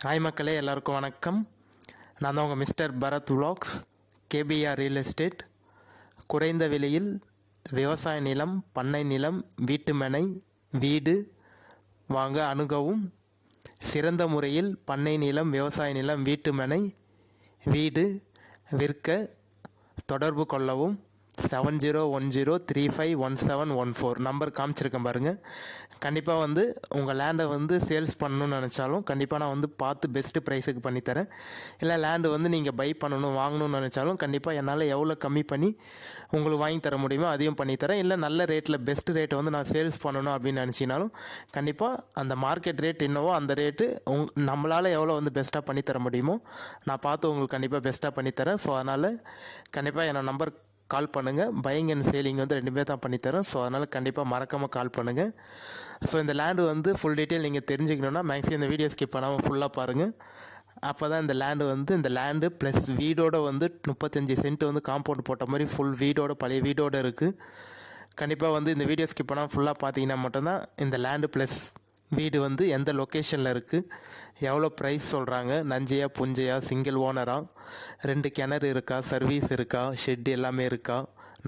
Hi மக்களே எல்லாருக்கும் வணக்கம். நான் தான் உங்கள் mister Bharath vlogs KPR real estate குறைந்த விலையில் விவசாய நிலம் பண்ணை நிலம் வீட்டு மனை வீடு வாங்க அணுகவும் சிறந்த முறையில் பண்ணை நிலம் விவசாய நிலம் வீட்டு மனை வீடு விற்க தொடர்பு கொள்ளவும் seven zero one zero three five one seven one four number காமிச்சிருக்கேன் பாருங்கள் கண்டிப்பாக வந்து உங்கள் லேண்டை வந்து சேல்ஸ் பண்ணணும்னு நினச்சாலும் கண்டிப்பாக நான் வந்து பார்த்து பெஸ்ட்டு ப்ரைஸுக்கு பண்ணித்தரேன் இல்லை லேண்டு வந்து நீங்கள் பை பண்ணணும் வாங்கணும்னு நினச்சாலும் கண்டிப்பாக என்னால் எவ்வளோ கம்மி பண்ணி உங்களுக்கு வாங்கி தர முடியுமோ அதையும் பண்ணித்தரேன் இல்லை நல்ல ரேட்டில் பெஸ்ட் ரேட்டை வந்து நான் சேல்ஸ் பண்ணணும் அப்படின்னு நினச்சினாலும் கண்டிப்பாக அந்த மார்க்கெட் ரேட் என்னவோ அந்த ரேட்டு உங் நம்மளால் எவ்வளோ வந்து பெஸ்ட்டாக பண்ணித்தர தர முடியுமோ நான் பார்த்து உங்களுக்கு கண்டிப்பாக பெஸ்ட்டாக பண்ணித்தரேன் ஸோ அதனால் கண்டிப்பாக என்னோடய நம்பர் கால் பண்ணுங்கள் பையிங் அண்ட் சேலிங் வந்து ரெண்டுமே தான் பண்ணித்தரோம் ஸோ அதனால் கண்டிப்பாக மறக்காமல் கால் பண்ணுங்கள் ஸோ இந்த லேண்டு வந்து ஃபுல் டீட்டெயில் நீங்கள் தெரிஞ்சுக்கணுன்னா மேக்ஸிமம் இந்த வீடியோ ஸ்கிப் பண்ணாமல் ஃபுல்லாக பாருங்கள் அப்போ தான் இந்த லேண்டு வந்து இந்த லேண்டு ப்ளஸ் வீடோட வந்து முப்பத்தஞ்சு சென்ட் வந்து காம்பவுண்ட் போட்ட மாதிரி ஃபுல் வீடோட பழைய வீடோட இருக்குது கண்டிப்பாக வந்து இந்த வீடியோ ஸ்கிப் பண்ணால் ஃபுல்லாக பார்த்தீங்கன்னா மட்டும்தான் இந்த லேண்டு ப்ளஸ் வீடு வந்து எந்த லொக்கேஷனில் இருக்குது எவ்வளோ ப்ரைஸ் சொல்கிறாங்க நஞ்சையா புஞ்சையா சிங்கிள் ஓனரா ரெண்டு கிணறு இருக்கா? சர்வீஸ் இருக்கா? ஷெட் எல்லாமே இருக்கா?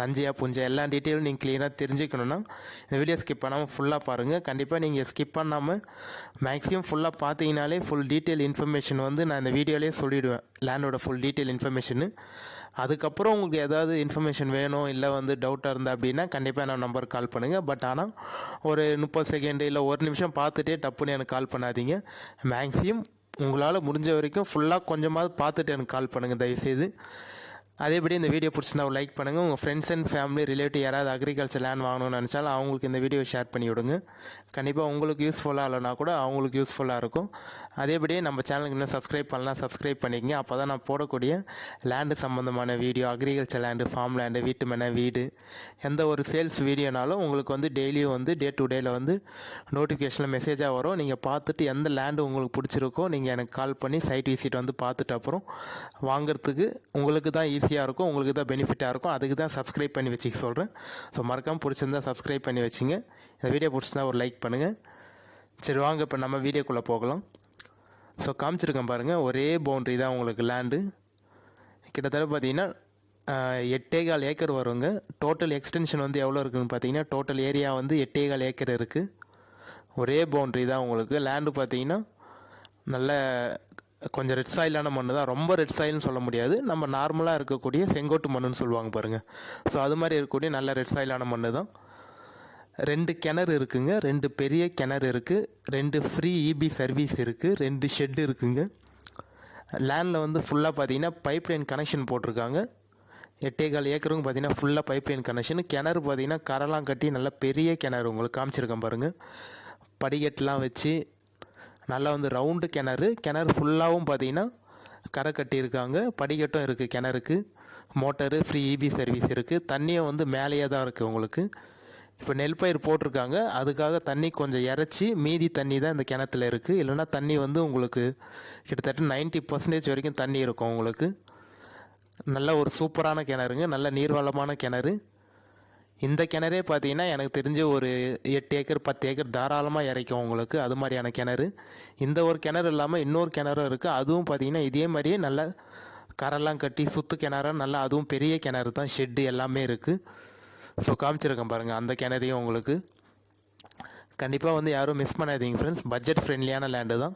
நஞ்சையா புஞ்சை எல்லா டீட்டெயிலும் நீங்கள் க்ளீனாக தெரிஞ்சுக்கணுன்னா இந்த வீடியோ ஸ்கிப் பண்ணாமல் ஃபுல்லாக பாருங்கள் கண்டிப்பாக நீங்கள் ஸ்கிப் பண்ணாமல் மேக்ஸிமம் ஃபுல்லாக பார்த்தீங்கனாலே ஃபுல் டீட்டெயில் இன்ஃபர்மேஷன் வந்து நான் இந்த வீடியோலேயே சொல்லிவிடுவேன் லேண்டோட ஃபுல் டீட்டெயில் இன்ஃபர்மேஷனு அதுக்கப்புறம் உங்களுக்கு ஏதாவது இன்ஃபர்மேஷன் வேணும் இல்லை வந்து டவுட்டாக இருந்தால் அப்படின்னா கண்டிப்பாக நான் நம்பருக்கு கால் பண்ணுங்கள் பட் ஆனால் ஒரு முப்பது செகண்டு இல்லை ஒரு நிமிஷம் பார்த்துட்டே டப்புன்னு எனக்கு கால் பண்ணாதீங்க. மேக்ஸிமம் உங்களால் முடிஞ்ச வரைக்கும் ஃபுல்லாக கொஞ்சமாவது பார்த்துட்டு எனக்கு கால் பண்ணுங்கள் தயவுசெய்து. அதேபடி இந்த வீடியோ பிடிச்சிருந்தா ஒரு லைக் பண்ணுங்கள் உங்கள் ஃப்ரெண்ட்ஸ் அண்ட் ஃபேமிலி ரிலேட்டிவ் யாராவது அக்ரிகல்ச்சர் லேண்ட் வாங்கணும்னு நினச்சாலும் அவங்களுக்கு இந்த வீடியோ ஷேர் பண்ணி விடுங்க. கண்டிப்பாக உங்களுக்கு யூஸ்ஃபுல்லாக இல்லைனா கூட அவங்களுக்கு யூஸ்ஃபுல்லாக இருக்கும். அதேபடியே நம்ம சேனலுக்கு இன்னும் சப்ஸ்கிரைப் பண்ணலாம் சப்ஸ்கிரைப் பண்ணிக்கங்க. அப்போ தான் நான் போடக்கூடிய லேண்டு சம்மந்தமான video agriculture land farm land வீட்டு மனை வீடு எந்த ஒரு சேல்ஸ் வீடியோனாலும் உங்களுக்கு வந்து டெய்லியும் வந்து டே டு டேயில் வந்து நோட்டிஃபிகேஷனில் மெசேஜாக வரும். நீங்கள் பார்த்துட்டு எந்த லேண்டு உங்களுக்கு பிடிச்சிருக்கோ நீங்கள் எனக்கு கால் பண்ணி சைட் விசிட் வந்து பார்த்துட்டு அப்புறம் வாங்குறதுக்கு உங்களுக்கு தான் ஈஸியாக இருக்கும். உங்களுக்கு தான் பெனிஃபிட்டாக இருக்கும். அதுக்கு தான் சப்ஸ்கிரைப் பண்ணி வச்சுக்க சொல்கிறேன் ஸோ மறக்காமல் பிடிச்சிருந்தா சப்ஸ்கிரைப் பண்ணி வச்சுங்க. இந்த வீடியோ பிடிச்சிருந்தா ஒரு லைக் பண்ணுங்கள் சரி வாங்க இப்போ நம்ம வீடியோக்குள்ளே போகலாம். ஸோ காமிச்சிருக்கேன் பாருங்கள் ஒரே பவுண்ட்ரி தான் உங்களுக்கு லேண்டு கிட்டத்தட்ட பார்த்தீங்கன்னா எட்டேகால் ஏக்கர் வருங்க. டோட்டல் எக்ஸ்டென்ஷன் வந்து எவ்வளோ இருக்குதுன்னு பார்த்தீங்கன்னா டோட்டல் ஏரியா வந்து எட்டேகால் ஏக்கர் இருக்குது ஒரே பவுண்ட்ரி தான் உங்களுக்கு. லேண்டு பார்த்தீங்கன்னா நல்ல கொஞ்சம் ரெட் சாயிலான மண் தான். ரொம்ப ரெட் சாயில்னு சொல்ல முடியாது. நம்ம நார்மலாக இருக்கக்கூடிய செங்கோட்டு மண்ணுன்னு சொல்லுவாங்க பாருங்கள் ஸோ அது மாதிரி இருக்கக்கூடிய நல்ல ரெட் சாயிலான மண் தான். ரெண்டு கிணறு இருக்குங்க. ரெண்டு பெரிய கிணறு இருக்குது ரெண்டு ஃப்ரீ இபி சர்வீஸ் இருக்குது ரெண்டு ஷெட்டு இருக்குங்க. லேண்டில் வந்து ஃபுல்லாக பார்த்தீங்கன்னா பைப் லைன் கனெக்ஷன் போட்டிருக்காங்க. எட்டேகால் ஏக்கருங்க பார்த்தீங்கன்னா ஃபுல்லாக பைப் லைன் கனெக்ஷன் கிணறு பார்த்தீங்கன்னா கரெல்லாம் கட்டி நல்ல பெரிய கிணறு உங்களுக்கு காமிச்சிருக்கேன் பாருங்கள் படிக்கட்டெலாம் வச்சு நல்லா வந்து ரவுண்டு கிணறு. கிணறு ஃபுல்லாகவும் பார்த்தீங்கன்னா கரை கட்டியிருக்காங்க. படிக்கட்டும் இருக்குது கிணறுக்கு. மோட்டரு ஃப்ரீ இபி சர்வீஸ் இருக்குது தண்ணியும் வந்து மேலேயே தான் இருக்குது உங்களுக்கு. இப்போ நெல் பயிர் போட்டிருக்காங்க. அதுக்காக தண்ணி கொஞ்சம் இறச்சி மீதி தண்ணி தான் இந்த கிணத்துல இருக்குது இல்லைன்னா தண்ணி வந்து உங்களுக்கு கிட்டத்தட்ட 90% பர்சன்டேஜ் வரைக்கும் தண்ணி இருக்கும் உங்களுக்கு. நல்ல ஒரு சூப்பரான கிணறுங்க. நல்ல நீர்வளமான கிணறு. இந்த கிணறே பார்த்தீங்கன்னா எனக்கு தெரிஞ்ச ஒரு எட்டு ஏக்கர் பத்து ஏக்கர் தாராளமாக இறைக்கும் உங்களுக்கு. அது மாதிரியான கிணறு. இந்த ஒரு கிணறு இல்லாமல் இன்னொரு கிணறும் இருக்குது அதுவும் பார்த்தீங்கன்னா இதே மாதிரியே நல்ல கரெல்லாம் கட்டி சுத்து கிணறு நல்லா அதுவும் பெரிய கிணறு தான். ஷெட்டு எல்லாமே இருக்குது ஸோ காமிச்சிருக்கேன் பாருங்கள் அந்த கிணறையும் உங்களுக்கு. கண்டிப்பாக வந்து யாரும் மிஸ் பண்ணாதீங்க ஃப்ரெண்ட்ஸ் பட்ஜெட் ஃப்ரெண்ட்லியான லேண்டு தான்.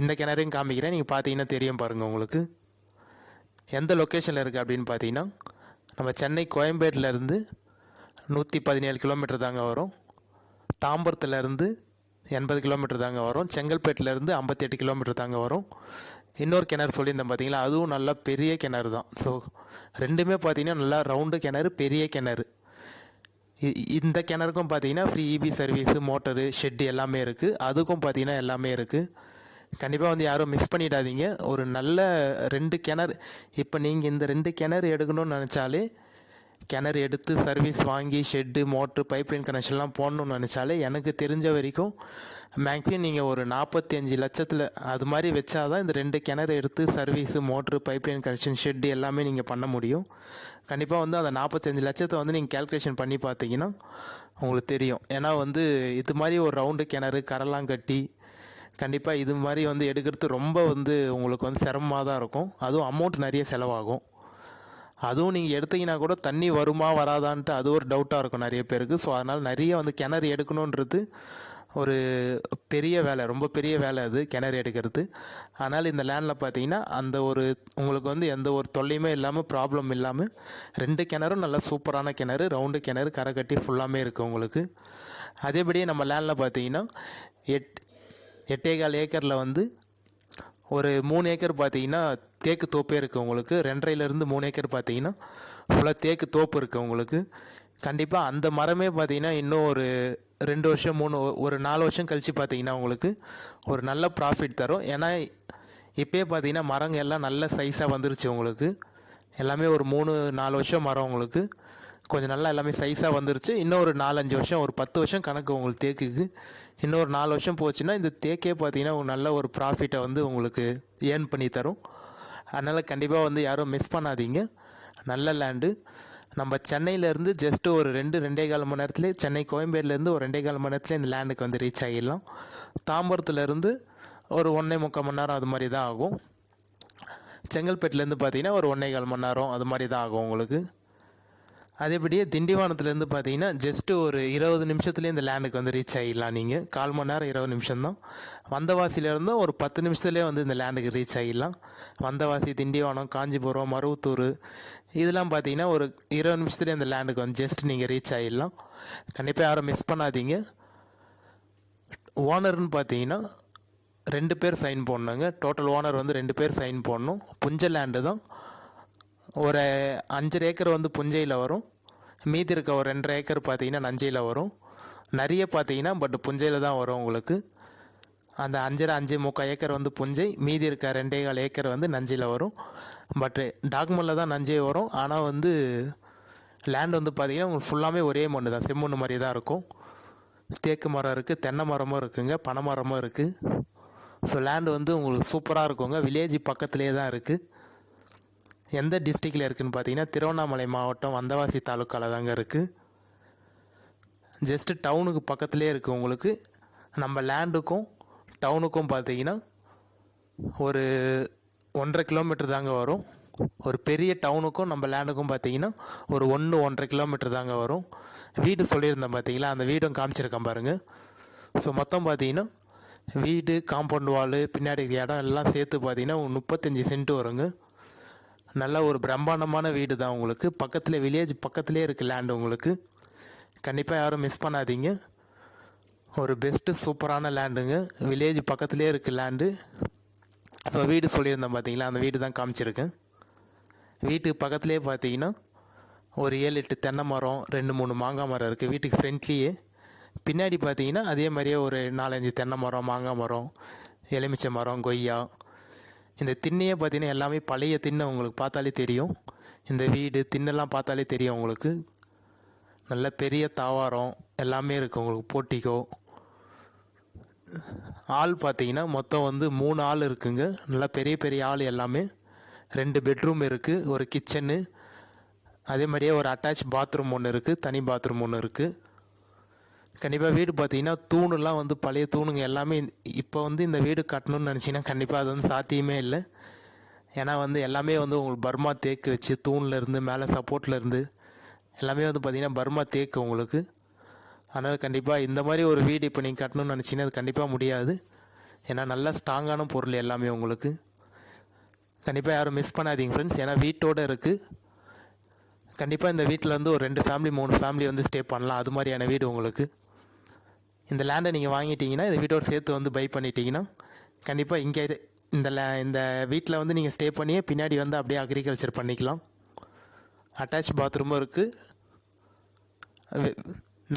இந்த கிணறையும் காமிக்கிறேன் நீங்கள் பார்த்தீங்கன்னா தெரியும் பாருங்கள் உங்களுக்கு. எந்த லொக்கேஷனில் இருக்குது அப்படின்னு பார்த்தீங்கன்னா நம்ம சென்னை கோயம்பேட்டிலேருந்து நூற்றி பதினேழு கிலோமீட்டர் தாங்க வரும். தாம்பரத்துலேருந்து எண்பது கிலோமீட்டர் தாங்க வரும். செங்கல்பேட்டிலேருந்து ஐம்பத்தெட்டு கிலோமீட்டர் தாங்க வரும். இன்னொரு கிணறு சொல்லியிருந்தேன் பார்த்தீங்களா அதுவும் நல்லா பெரிய கிணறு தான். ஸோ ரெண்டுமே பார்த்தீங்கன்னா நல்லா ரவுண்டு கிணறு பெரிய கிணறு. இ- இந்த கிணறுக்கும் பார்த்தீங்கன்னா free EB service motor shed எல்லாமே இருக்குது அதுக்கும் பார்த்தீங்கன்னா எல்லாமே இருக்குது கண்டிப்பாக வந்து யாரும் மிஸ் பண்ணிடாதீங்க. ஒரு நல்ல ரெண்டு கிணறு இப்போ நீங்கள் இந்த ரெண்டு கிணறு எடுக்கணும்னு நினச்சாலே கிணறு எடுத்து சர்வீஸ் வாங்கி ஷெட்டு மோட்ரு பைப்லைன் கனெக்ஷன்லாம் போடணும்னு நினச்சாலே எனக்கு தெரிஞ்ச வரைக்கும் மேக்ஸிமம் நீங்கள் ஒரு நாற்பத்தி அஞ்சு லட்சத்தில் அது மாதிரி வச்சாதான் இந்த ரெண்டு கிணறு எடுத்து service motor pipeline connection shed எல்லாமே நீங்கள் பண்ண முடியும். கண்டிப்பாக வந்து அந்த நாற்பத்தஞ்சு லட்சத்தை வந்து நீங்கள் கேல்குலேஷன் பண்ணி பார்த்தீங்கன்னா உங்களுக்கு தெரியும். ஏன்னா வந்து இது மாதிரி ஒரு ரவுண்டு கிணறு கரெல்லாம் கட்டி கண்டிப்பாக இது மாதிரி வந்து எடுக்கிறது ரொம்ப வந்து உங்களுக்கு வந்து சிரமமாக தான் இருக்கும். அதுவும் அமௌண்ட் நிறைய செலவாகும். அதுவும் நீங்கள் எடுத்தீங்கன்னா கூட தண்ணி வருமா வராதான்ட்டு அது ஒரு டவுட்டாக இருக்கும் நிறைய பேருக்கு. ஸோ அதனால் நிறைய வந்து கிணறு எடுக்கணுன்றது ஒரு பெரிய வேலை ரொம்ப பெரிய வேலை அது கிணறு எடுக்கிறது. அதனால் இந்த லேண்டில் பார்த்தீங்கன்னா அந்த ஒரு உங்களுக்கு வந்து எந்த ஒரு தொல்லையுமே இல்லாமல் ப்ராப்ளம் இல்லாமல் ரெண்டு கிணறும் நல்ல சூப்பரான கிணறு ரவுண்டு கிணறு கரை கட்டி ஃபுல்லாமே இருக்குது உங்களுக்கு. அதேபடியே நம்ம லேண்டில் பார்த்தீங்கன்னா எட் எட்டேகால் ஏக்கரில் வந்து ஒரு மூணு ஏக்கர் பார்த்தீங்கன்னா தேக்கு தோப்பே இருக்குது உங்களுக்கு. ரெண்டரைலேருந்து மூணு ஏக்கர் பார்த்தீங்கன்னா ஃபுல்லாக தேக்கு தோப்பு இருக்குது உங்களுக்கு. கண்டிப்பாக அந்த மரமே பார்த்தீங்கன்னா இன்னும் ஒரு ரெண்டு வருஷம் மூணு ஒரு நாலு வருஷம் கழித்து பார்த்தீங்கன்னா உங்களுக்கு ஒரு நல்ல ப்ராஃபிட் தரும். ஏன்னா இப்போயே பார்த்தீங்கன்னா மரங்கள் எல்லாம் நல்ல சைஸாக வந்துருச்சு உங்களுக்கு. எல்லாமே ஒரு மூணு நாலு வருஷம் மரம் உங்களுக்கு. கொஞ்சம் நல்லா எல்லாமே சைஸாக வந்துருச்சு. இன்னும் ஒரு நாலஞ்சு வருஷம் ஒரு பத்து வருஷம் கணக்கு உங்களுக்கு தேக்குக்கு. இன்னொரு நாலு வருஷம் போச்சுன்னா இந்த தேக்கே பார்த்தீங்கன்னா நல்ல ஒரு ப்ராஃபிட்டை வந்து உங்களுக்கு ஏர்ன் பண்ணி தரும். அதனால் கண்டிப்பாக வந்து யாரும் மிஸ் பண்ணாதீங்க. நல்ல லேண்டு நம்ம சென்னையிலேருந்து ஜஸ்ட்டு ஒரு ரெண்டு ரெண்டே கால் மணி நேரத்துலேயே சென்னை கோயம்பேடுலேருந்து ஒரு ரெண்டே கால் மணி நேரத்துலேயே இந்த லேண்டுக்கு வந்து ரீச் ஆகிடலாம் தாம்பரத்துலேருந்து ஒரு ஒன்றே முக்கால் மணி நேரம் அது மாதிரி தான் ஆகும். செங்கல்பேட்டிலேருந்து பார்த்தீங்கன்னா ஒரு ஒன்றே கால் மணி நேரம் அது மாதிரி தான் ஆகும் உங்களுக்கு. அதேபடியே திண்டிவனத்துலேருந்து பார்த்தீங்கன்னா ஜஸ்ட்டு ஒரு இருபது நிமிஷத்துலேயே இந்த லேண்டுக்கு வந்து ரீச் ஆகிடலாம் நீங்கள் கால் மணி நேரம் இருபது நிமிஷம் தான் வந்தவாசியிலேருந்து ஒரு பத்து நிமிஷத்துலேயே வந்து இந்த லேண்டுக்கு ரீச் ஆகிடலாம் வந்தவாசி திண்டிவனம் காஞ்சிபுரம் மருவத்தூர் இதெல்லாம் பார்த்தீங்கன்னா ஒரு இருபது நிமிஷத்துலேயே இந்த லேண்டுக்கு வந்து ஜஸ்ட் நீங்கள் ரீச் ஆகிடலாம் கண்டிப்பாக யாரும் மிஸ் பண்ணாதீங்க. ஓனர்னு பார்த்தீங்கன்னா ரெண்டு பேர் சைன் போடணுங்க. டோட்டல் ஓனர் வந்து ரெண்டு பேர் சைன் போடணும். புஞ்ச லேண்டு தான். ஒரு அஞ்சரை ஏக்கர் வந்து புஞ்சையில் வரும். மீதி இருக்க ஒரு ரெண்டரை ஏக்கர் பார்த்தீங்கன்னா நஞ்சையில் வரும். நிறைய பார்த்தீங்கன்னா பட் புஞ்சையில் தான் வரும் உங்களுக்கு. அந்த அஞ்சரை அஞ்சு முக்கால் ஏக்கர் வந்து புஞ்சை மீதி இருக்க ரெண்டே கால் ஏக்கர் வந்து நஞ்சையில் வரும். பட் டாக்குமெண்ட்டில் தான் நஞ்சை வரும். ஆனால் வந்து லேண்ட் வந்து பார்த்திங்கன்னா உங்களுக்கு ஃபுல்லாமே ஒரே மண்ணு தான். செம்மண்ணு மாதிரி தான் இருக்கும். தேக்கு மரம் இருக்குது தென்னை மரமும் இருக்குங்க பனை மரமும் இருக்குது ஸோ லேண்டு வந்து உங்களுக்கு சூப்பராக இருக்குங்க. வில்லேஜ் பக்கத்துலேயே தான் இருக்குது எந்த டிஸ்ட்ரிக்டில் இருக்குதுன்னு பார்த்தீங்கன்னா திருவண்ணாமலை மாவட்டம் வந்தவாசி தாலுக்காவில் தாங்க இருக்குது ஜஸ்ட்டு டவுனுக்கு பக்கத்துலேயே இருக்குது உங்களுக்கு. நம்ம லேண்டுக்கும் டவுனுக்கும் பார்த்தீங்கன்னா ஒரு ஒன்றரை கிலோமீட்டர் தாங்க வரும். ஒரு பெரிய டவுனுக்கும் நம்ம லேண்டுக்கும் பார்த்தீங்கன்னா ஒரு ஒன்று ஒன்றரை கிலோமீட்டர் தாங்க வரும். வீடு சொல்லியிருந்தேன் பார்த்தீங்களா? அந்த வீடும் காமிச்சிருக்கேன் பாருங்கள் ஸோ மொத்தம் பார்த்தீங்கன்னா வீடு காம்பவுண்ட் வாலு பின்னாடி இருக்கிற இடம் எல்லாம் சேர்த்து பார்த்தீங்கன்னா ஒரு முப்பத்தஞ்சு சென்ட் வருங்க. நல்ல ஒரு பிரம்மாண்டமான வீடு தான் உங்களுக்கு. பக்கத்தில் வில்லேஜ் பக்கத்துலேயே இருக்குது லேண்டு உங்களுக்கு. கண்டிப்பாக யாரும் மிஸ் பண்ணாதீங்க. ஒரு பெஸ்ட்டு சூப்பரான லேண்டுங்க வில்லேஜ் பக்கத்துலேயே இருக்குது லேண்டு ஸோ வீடு சொல்லியிருந்தேன் பார்த்தீங்களா அந்த வீடு தான் காமிச்சிருக்கேன். வீட்டுக்கு பக்கத்துலேயே பார்த்தீங்கன்னா ஒரு ஏழு எட்டு தென்னை மரம் ரெண்டு மூணு மாங்காய் மரம் இருக்குது வீட்டுக்கு ஃப்ரெண்ட்லியே பின்னாடி பார்த்தீங்கன்னா அதே மாதிரியே ஒரு நாலஞ்சு தென்னை மரம் மாங்காய் மரம் எலுமிச்சை மரம் கொய்யா இந்த திண்ணையே பார்த்தீங்கன்னா எல்லாமே பழைய திண்ணை உங்களுக்கு பார்த்தாலே தெரியும். இந்த வீடு திண்ணெல்லாம் பார்த்தாலே தெரியும் உங்களுக்கு. நல்ல பெரிய தாவாரம் எல்லாமே இருக்குது உங்களுக்கு போட்டிக்கோ. ஆள் பார்த்தீங்கன்னா மொத்தம் வந்து மூணு ஆள் இருக்குங்க. நல்லா பெரிய பெரிய ஆள் எல்லாமே. ரெண்டு பெட்ரூம் இருக்குது ஒரு கிச்சனு. அதே மாதிரியே ஒரு அட்டாச் பாத்ரூம் ஒன்று இருக்குது தனி பாத்ரூம் ஒன்று இருக்குது கண்டிப்பாக வீடு பார்த்தீங்கன்னா தூணுலாம் வந்து பழைய தூணுங்க எல்லாமே இப்போ வந்து இந்த வீடு கட்டணும்னு நினச்சிங்கன்னா கண்டிப்பாக அது வந்து சாத்தியமே இல்லை. ஏன்னா வந்து எல்லாமே வந்து உங்களுக்கு பர்மா தேக்கு வச்சு தூணில் இருந்து மேலே சப்போர்ட்டில் இருந்து எல்லாமே வந்து பார்த்தீங்கன்னா பர்மா தேக்கு உங்களுக்கு. அதனால் கண்டிப்பாக இந்த மாதிரி ஒரு வீடு இப்போ நீங்கள் கட்டணும்னு நினச்சிங்கன்னா அது கண்டிப்பாக முடியாது. ஏன்னா நல்ல ஸ்ட்ராங்கான பொருள் எல்லாமே உங்களுக்கு. கண்டிப்பாக யாரும் மிஸ் பண்ணாதீங்க ஃப்ரெண்ட்ஸ் ஏன்னா வீட்டோடு இருக்குது கண்டிப்பாக இந்த வீட்டில் வந்து ஒரு ரெண்டு ஃபேமிலி மூணு ஃபேமிலி வந்து ஸ்டே பண்ணலாம். அது மாதிரியான வீடு உங்களுக்கு. இந்த லேண்டை நீங்கள் வாங்கிட்டீங்கன்னா இந்த வீட்டோட சேர்த்து வந்து பை பண்ணிட்டீங்கன்னா கண்டிப்பாக இங்கே இந்த லே இந்த வீட்டில் வந்து நீங்கள் ஸ்டே பண்ணியே பின்னாடி வந்து அப்படியே அக்ரிகல்ச்சர் பண்ணிக்கலாம். அட்டாச் பாத்ரூமும் இருக்குது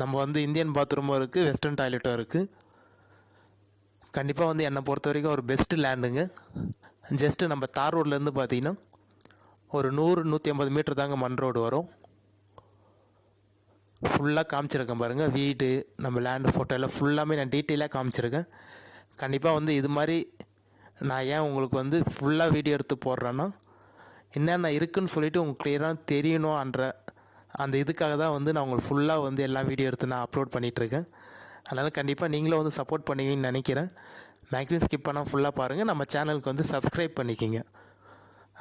நம்ம வந்து இந்தியன் பாத்ரூமும் இருக்குது வெஸ்டர்ன் டாய்லெட்டும் இருக்குது கண்டிப்பாக வந்து என்னை பொறுத்த வரைக்கும் ஒரு பெஸ்ட்டு லேண்டுங்க ஜஸ்ட்டு நம்ம தார் ரோட்லேருந்து பார்த்தீங்கன்னா ஒரு நூறு நூற்றி ஐம்பது மீட்டர் தாங்க மண் ரோடு வரும். ஃபுல்லாக காமிச்சிருக்கேன் பாருங்கள் வீடு நம்ம லேண்டு ஃபோட்டோ எல்லாம் ஃபுல்லாமே நான் டீட்டெயிலாக காமிச்சிருக்கேன். கண்டிப்பாக வந்து இது மாதிரி நான் ஏன் உங்களுக்கு வந்து ஃபுல்லாக வீடியோ எடுத்து போடுறேன்னா என்னென்ன இருக்குன்னு சொல்லிவிட்டு உங்களுக்கு கிளியராக தெரியணும்ன்ற அந்த இதுக்காக தான் வந்து நான் உங்களுக்கு ஃபுல்லாக வந்து எல்லா வீடியோ எடுத்து நான் அப்லோட் பண்ணிகிட்ருக்கேன் அதனால் கண்டிப்பாக நீங்களும் வந்து சப்போர்ட் பண்ணுவீங்கன்னு நினைக்கிறேன். மேக்ஸிமம் ஸ்கிப் பண்ணால் ஃபுல்லாக பாருங்கள் நம்ம சேனலுக்கு வந்து சப்ஸ்கிரைப் பண்ணிக்கிங்க.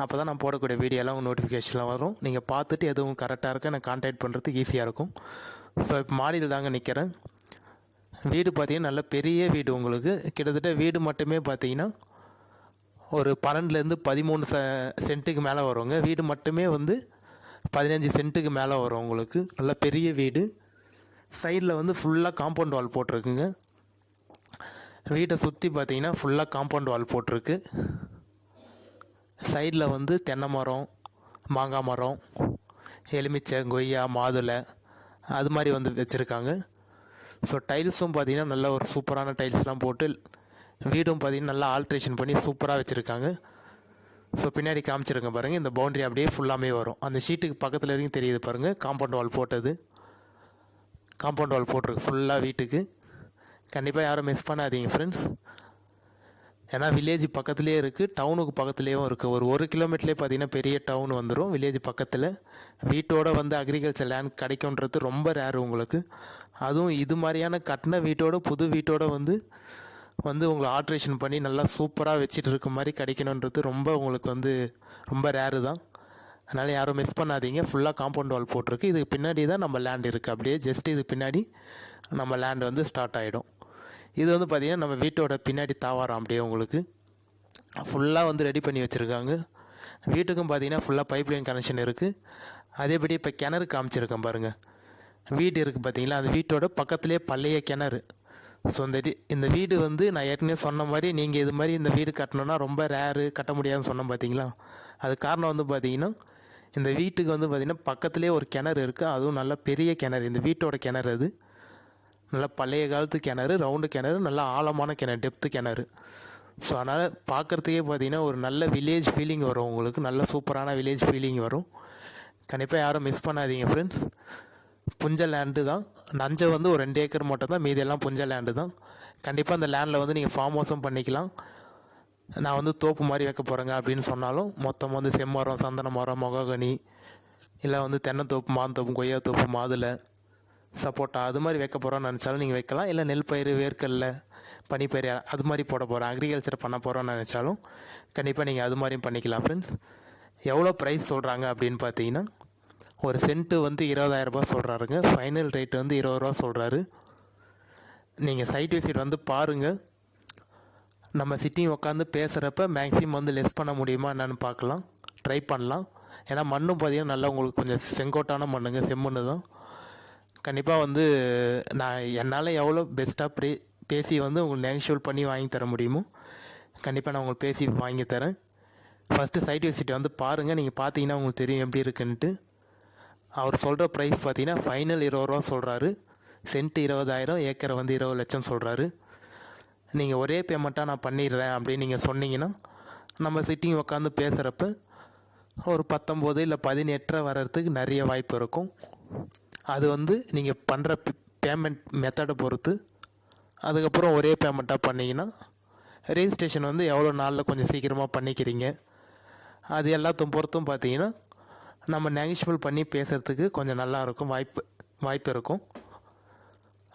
அப்போ தான் நான் போடக்கூடிய வீடியோலாம் நோட்டிஃபிகேஷன்லாம் வரும். நீங்கள் பார்த்துட்டு எதுவும் கரெக்டாக இருக்க எனக்கு கான்டாக்ட் பண்ணுறதுக்கு ஈஸியாக இருக்கும். ஸோ இப்போ மாடியில் தாங்க நிற்கிறேன் வீடு பார்த்தீங்கன்னா நல்ல பெரிய வீடு உங்களுக்கு. கிட்டத்தட்ட வீடு மட்டுமே பார்த்தீங்கன்னா ஒரு பன்னெண்டுலேருந்து பதிமூணு ச சென்ட்டுக்கு மேலே வருங்க. வீடு மட்டுமே வந்து பதினஞ்சு சென்ட்டுக்கு மேலே வரும் உங்களுக்கு. நல்ல பெரிய வீடு. சைடில் வந்து ஃபுல்லாக காம்பவுண்ட் வால் போட்டிருக்குங்க. வீட்டை சுற்றி பார்த்தீங்கன்னா ஃபுல்லாக காம்பவுண்ட் வால் போட்டிருக்கு. சைடில் வந்து தென்னை மரம் மாங்காய் மரம் எலுமிச்சை கொய்யா மாதுளை அது மாதிரி வந்து வச்சுருக்காங்க. ஸோ டைல்ஸும் பார்த்தீங்கன்னா நல்ல ஒரு சூப்பரான டைல்ஸ்லாம் போட்டு வீடும் பார்த்தீங்கன்னா நல்லா ஆல்ட்ரேஷன் பண்ணி சூப்பராக வச்சுருக்காங்க. ஸோ பின்னாடி காமிச்சிருங்க பாருங்கள் இந்த பவுண்டரி அப்படியே ஃபுல்லாமே வரும். அந்த ஷீட்டுக்கு பக்கத்தில் வரைக்கும் தெரியுது பாருங்கள் காம்பவுண்ட் வால் போட்டது. காம்பவுண்ட் வால் போட்டிருக்கு. ஃபுல்லாக வீட்டுக்கு. கண்டிப்பாக யாரும் மிஸ் பண்ணாதீங்க ஃப்ரெண்ட்ஸ் ஏன்னா வில்லேஜ் பக்கத்துலேயே இருக்குது டவுனுக்கு பக்கத்துலேயும் இருக்குது ஒரு ஒரு கிலோமீட்டர்லேயே பார்த்தீங்கன்னா பெரிய டவுன் வந்துடும் வில்லேஜ் பக்கத்தில் வீட்டோட வந்து அக்ரிகல்ச்சர் லேண்ட் கிடைக்குன்றது ரொம்ப ரேர் உங்களுக்கு. அதுவும் இது மாதிரியான கட்டின வீட்டோட புது வீட்டோட வந்து வந்து உங்களை ஆல்ட்ரேஷன் பண்ணி நல்லா சூப்பராக வச்சுட்டு இருக்க மாதிரி கிடைக்கணுன்றது ரொம்ப உங்களுக்கு வந்து ரொம்ப ரேரு தான். அதனால் யாரும் மிஸ் பண்ணாதீங்க. ஃபுல்லாக காம்பவுண்ட் வால் போட்டிருக்கு. இதுக்கு பின்னாடி தான் நம்ம லேண்ட் இருக்குது அப்படியே ஜஸ்ட் இது பின்னாடி நம்ம லேண்ட் வந்து ஸ்டார்ட் ஆகிடும் இது வந்து பார்த்திங்கன்னா நம்ம வீட்டோட பின்னாடி தாவாரம் அப்படியே உங்களுக்கு ஃபுல்லாக வந்து ரெடி பண்ணி வச்சுருக்காங்க. வீட்டுக்கும் பார்த்தீங்கன்னா ஃபுல்லாக பைப் லைன் கனெக்ஷன் இருக்குது அதேபடி இப்போ கிணறு காமிச்சிருக்கேன் பாருங்கள் வீடு இருக்குது பார்த்தீங்களா அந்த வீட்டோட பக்கத்துலேயே பழைய கிணறு. ஸோ இந்த இந்த வீடு வந்து நான் ஏற்கனவே சொன்ன மாதிரி நீங்கள் இது மாதிரி இந்த வீடு கட்டணும்னா ரொம்ப ரேரு கட்ட முடியாதுன்னு சொன்னோம் பார்த்தீங்களா அது காரணம் வந்து பார்த்தீங்கன்னா இந்த வீட்டுக்கு வந்து பார்த்திங்கன்னா பக்கத்துலேயே ஒரு கிணறு இருக்குது அதுவும் நல்ல பெரிய கிணறு. இந்த வீட்டோட கிணறு அது. நல்லா பழைய காலத்து கிணறு ரவுண்டு கிணறு நல்லா ஆழமான கிணறு டெப்த்து கிணறு. ஸோ அதனால் பார்க்குறதுக்கே பார்த்தீங்கன்னா ஒரு நல்ல வில்லேஜ் ஃபீலிங் வரும் உங்களுக்கு. நல்ல சூப்பரான வில்லேஜ் ஃபீலிங் வரும். கண்டிப்பாக யாரும் மிஸ் பண்ணாதீங்க ஃப்ரெண்ட்ஸ் புஞ்ச லேண்டு தான். நஞ்சை வந்து ஒரு ரெண்டு ஏக்கர் மட்டும் தான். மீதியெல்லாம் புஞ்ச லேண்டு தான். கண்டிப்பாக அந்த லேண்டில் வந்து நீங்கள் ஃபார்ம் ஹவுஸும் பண்ணிக்கலாம். நான் வந்து தோப்பு மாதிரி வைக்க போகிறேங்க அப்படின்னு சொன்னாலும் மொத்தம் வந்து செம்மரம் சந்தன மரம் மொககனி இல்லை வந்து தென்னந்தோப்பு மாந்தோப்பு கொய்யா தோப்பு மாதுளை சப்போட்டா அது மாதிரி வைக்க போகிறோன்னு நினச்சாலும் நீங்கள் வைக்கலாம். இல்லை நெல் பயிர் வேர்க்கல்ல பனிப்பயிர் அது மாதிரி போட போகிறோம் அக்ரிகல்ச்சர் பண்ண போகிறோம்னு நினச்சாலும் கண்டிப்பாக நீங்கள் அது மாதிரியும் பண்ணிக்கலாம் ஃப்ரெண்ட்ஸ் எவ்வளோ ப்ரைஸ் சொல்கிறாங்க அப்படின்னு பார்த்தீங்கன்னா ஒரு சென்ட்டு வந்து இருபதாயிரரூபா சொல்கிறாருங்க ஃபைனல் ரேட் வந்து இருபது ரூபா சொல்கிறாரு நீங்கள் சைட் விசிட் வந்து பாருங்கள் நம்ம சிட்டிங் உட்காந்து பேசுகிறப்ப மேக்ஸிமம் வந்து லெஸ் பண்ண முடியுமா என்னென்னு பார்க்கலாம். ட்ரை பண்ணலாம். ஏன்னா மண்ணும் பார்த்தீங்கன்னா நல்லா உங்களுக்கு கொஞ்சம் செங்கோட்டான மண்ணுங்க செம்மண்ணு தான் கண்டிப்பாக வந்து நான் என்னால் எவ்வளோ பெஸ்ட்டாக ப்ரே பேசி வந்து உங்களுக்கு நெகஷியல் பண்ணி வாங்கி தர முடியுமோ கண்டிப்பாக நான் உங்களுக்கு பேசி வாங்கி தரேன். ஃபஸ்ட்டு சைட் விசிட் வந்து பாருங்கள் நீங்கள் பார்த்தீங்கன்னா உங்களுக்கு தெரியும் எப்படி இருக்குன்ட்டு அவர் சொல்கிற ப்ரைஸ் பார்த்தீங்கன்னா ஃபைனல் இருபது ரூபா சொல்கிறாரு சென்ட் இருபதாயிரம் ஏக்கரை வந்து இருபது லட்சம் சொல்கிறாரு நீங்கள் ஒரே பேமெண்ட்டாக நான் பண்ணிடுறேன் அப்படின்னு நீங்கள் சொன்னீங்கன்னா நம்ம சிட்டிங் உட்காந்து பேசுகிறப்ப ஒரு பத்தொம்போது இல்லை பதினெட்டரை வர்றதுக்கு நிறைய வாய்ப்பு இருக்கும். அது வந்து நீங்கள் பண்ணுற பேமெண்ட் மெத்தடை பொறுத்து அதுக்கப்புறம் ஒரே பேமெண்ட்டாக பண்ணிங்கன்னா ரெஜிஸ்ட்ரேஷன் வந்து எவ்வளோ நாளில் கொஞ்சம் சீக்கிரமாக பண்ணிக்கிறீங்க? அது எல்லாத்தையும் பொறுத்தும் பார்த்தீங்கன்னா நம்ம நெகிஷபிள் பண்ணி பேசுகிறதுக்கு கொஞ்சம் நல்லா இருக்கும் வாய்ப்பு வாய்ப்பு இருக்கும்.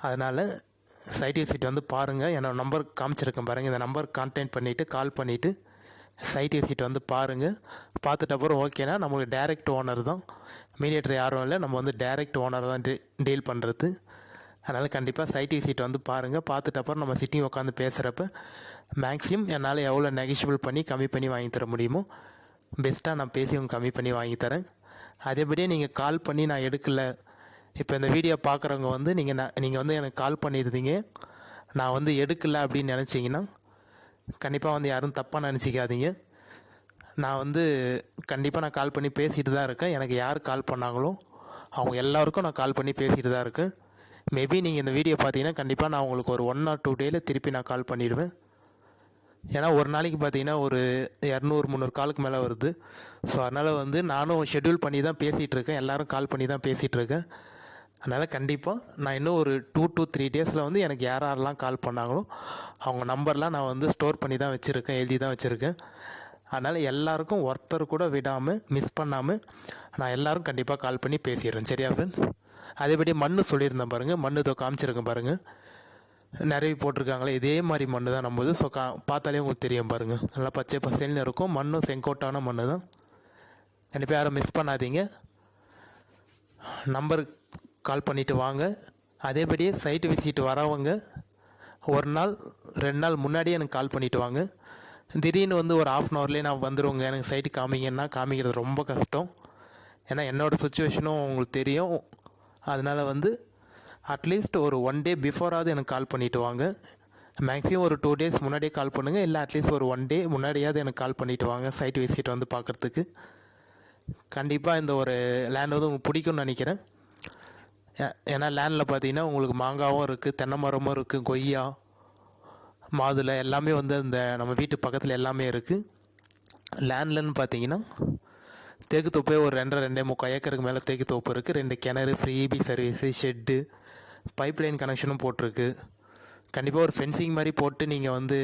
அதனால் சைட் சீட் வந்து பாருங்கள் என்னோடய நம்பர் காமிச்சிருக்கேன் பாருங்கள் இந்த நம்பர் கான்டாக்ட் பண்ணிவிட்டு கால் பண்ணிவிட்டு சைட் சீட் வந்து பாருங்கள் பார்த்துட்ட அப்புறம் ஓகேனா நம்மளுக்கு டைரக்ட் ஓனர் தான். மீடியேட்டர் யாரும் இல்லை. நம்ம வந்து டைரக்ட் ஓனர் தான் டீ டீல் பண்ணுறது அதனால் கண்டிப்பாக சைட் விசிட் வந்து பாருங்கள் பார்த்துட்டு அப்புறம் நம்ம சிட்டிங் உட்காந்து பேசுகிறப்ப மேக்ஸிமம் என்னால் எவ்வளோ நெகிஷியபிள் பண்ணி கம்மி பண்ணி வாங்கி தர முடியுமோ பெஸ்ட்டாக நான் பேசி உங்களுக்கு கம்மி பண்ணி வாங்கி தரேன். அதேபடியே நீங்கள் கால் பண்ணி நான் எடுக்கலை. இப்போ இந்த வீடியோ பார்க்குறவங்க வந்து நீங்கள் நான் நீங்கள் வந்து எனக்கு கால் பண்ணியிருந்தீங்க நான் வந்து எடுக்கலை அப்படின்னு நினச்சிங்கன்னா கண்டிப்பாக வந்து யாரும் தப்பாக நினச்சிக்காதீங்க. நான் வந்து கண்டிப்பாக நான் கால் பண்ணி பேசிகிட்டு தான் இருக்கேன். எனக்கு யார் கால் பண்ணாங்களோ அவங்க எல்லாருக்கும் நான் கால் பண்ணி பேசிகிட்டு தான் இருக்கேன். மேபி நீங்கள் இந்த வீடியோ பார்த்தீங்கன்னா கண்டிப்பாக நான் உங்களுக்கு ஒரு ஒன் ஆர் டூ டேயில் திருப்பி நான் கால் பண்ணிடுவேன். ஏன்னா ஒரு நாளைக்கு பார்த்தீங்கன்னா ஒரு இரநூறு முந்நூறு காலுக்கு மேலே வருது. ஸோ அதனால் வந்து நானும் ஷெட்யூல் பண்ணி தான் பேசிகிட்டு இருக்கேன். எல்லாரும் கால் பண்ணி தான் பேசிகிட்டு இருக்கேன். அதனால் கண்டிப்பாக நான் இன்னும் ஒரு டூ டூ த்ரீ டேஸில் வந்து எனக்கு யார் யாரெல்லாம் கால் பண்ணாங்களோ அவங்க நம்பர்லாம் நான் வந்து ஸ்டோர் பண்ணி தான் வச்சுருக்கேன் எழுதி தான் வச்சுருக்கேன். அதனால் எல்லாருக்கும் ஒருத்தர் கூட விடாமல் மிஸ் பண்ணாமல் நான் எல்லாரும் கண்டிப்பாக கால் பண்ணி பேசிடுறேன். சரியா ஃப்ரெண்ட்ஸ் அதேபடி மண் சொல்லியிருந்தேன் பாருங்கள் மண் இதோ காமிச்சிருக்கேன் பாருங்கள் நிறைய போட்டிருக்காங்களே. இதே மாதிரி மண் தான் நம்ம ஸோ கா பார்த்தாலே உங்களுக்கு தெரியும் பாருங்கள் நல்லா பச்சை பசேல்னு இருக்கும். மண்ணும் செங்கோட்டான மண் தான். கண்டிப்பாக யாரும் மிஸ் பண்ணாதீங்க. நம்பர் கால் பண்ணிவிட்டு வாங்க. அதேபடியே சைட்டு விசிட்டு வரவங்க ஒரு நாள் ரெண்டு நாள் முன்னாடியே எனக்கு கால் பண்ணிவிட்டு வாங்க. திடீர்னு வந்து ஒரு ஆஃப் அன் ஹவர்லேயே நான் வந்துடுவோங்க எனக்கு சைட்டு காமிங்கன்னா காமிக்கிறது ரொம்ப கஷ்டம். ஏன்னா என்னோடய சுச்சுவேஷனும் உங்களுக்கு தெரியும். அதனால் வந்து அட்லீஸ்ட் ஒரு ஒன் டே பிஃபோராவது எனக்கு கால் பண்ணிவிட்டு வாங்க. மேக்ஸிமம் ஒரு டூ டேஸ் முன்னாடியே கால் பண்ணுங்கள் இல்லை அட்லீஸ்ட் ஒரு ஒன் டே முன்னாடியாவது எனக்கு கால் பண்ணிவிட்டு வாங்க. சைட் விசிட் வந்து பார்க்குறதுக்கு கண்டிப்பாக இந்த ஒரு லேண்ட் வந்து உங்களுக்கு பிடிக்கும்னு நினைக்கிறேன். ஏ- ஏன்னா லேண்டில் பார்த்தீங்கன்னா உங்களுக்கு மாங்காவும் இருக்குது தென்னை மரமும் இருக்குது கொய்யா. மாதுளை எல்லாமே வந்து இந்த நம்ம வீட்டு பக்கத்தில் எல்லாமே இருக்குது லேண்ட்லன்னு பார்த்தீங்கன்னா தேக்கு தோப்பே ஒரு ரெண்டரை ரெண்டே முக்கால் ஏக்கருக்கு மேலே தேக்கு தோப்பு இருக்குது ரெண்டு கிணறு free EB service shed pipeline கனெக்ஷனும் போட்டிருக்கு. கண்டிப்பாக ஒரு ஃபென்சிங் மாதிரி போட்டு நீங்கள் வந்து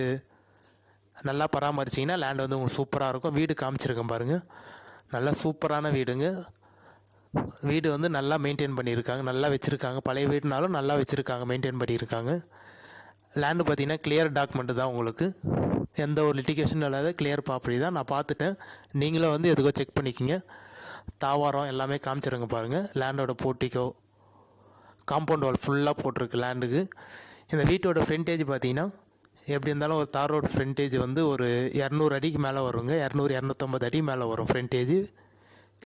நல்லா பராமரிச்சிங்கன்னா லேண்ட் வந்து உங்களுக்கு சூப்பராக இருக்கும். வீடு காமிச்சிருக்கேன் பாருங்கள் நல்லா சூப்பரான வீடுங்க. வீடு வந்து நல்லா மெயின்டைன் பண்ணியிருக்காங்க. நல்லா வச்சுருக்காங்க. பழைய வீடுனாலும் நல்லா வச்சுருக்காங்க மெயின்டைன் பண்ணியிருக்காங்க. லேண்டு பார்த்தீங்கன்னா கிளியர் டாக்குமெண்ட் தான் உங்களுக்கு. எந்த ஒரு லிட்டிகேஷனும் இல்லாத கிளியர் ப்ராப்பர்ட்டி தான். நான் பார்த்துட்டேன். நீங்களும் வந்து எதுக்கோ செக் பண்ணிக்கிங்க. தாவாரம் எல்லாமே காமிச்சிருங்க பாருங்கள் லேண்டோட போட்டிக்கோ காம்பவுண்ட் வால் ஃபுல்லாக போட்டிருக்கு லேண்டுக்கு இந்த வீட்டோட ஃப்ரண்டேஜ் பார்த்தீங்கன்னா எப்படி இருந்தாலும் ஒரு தார் ரோடு ஃப்ரண்டேஜ் வந்து ஒரு இரநூறு அடிக்கு மேலே வருங்க. இரநூறு இரநூத்தம்பது அடி மேலே வரும் ஃப்ரண்டேஜ்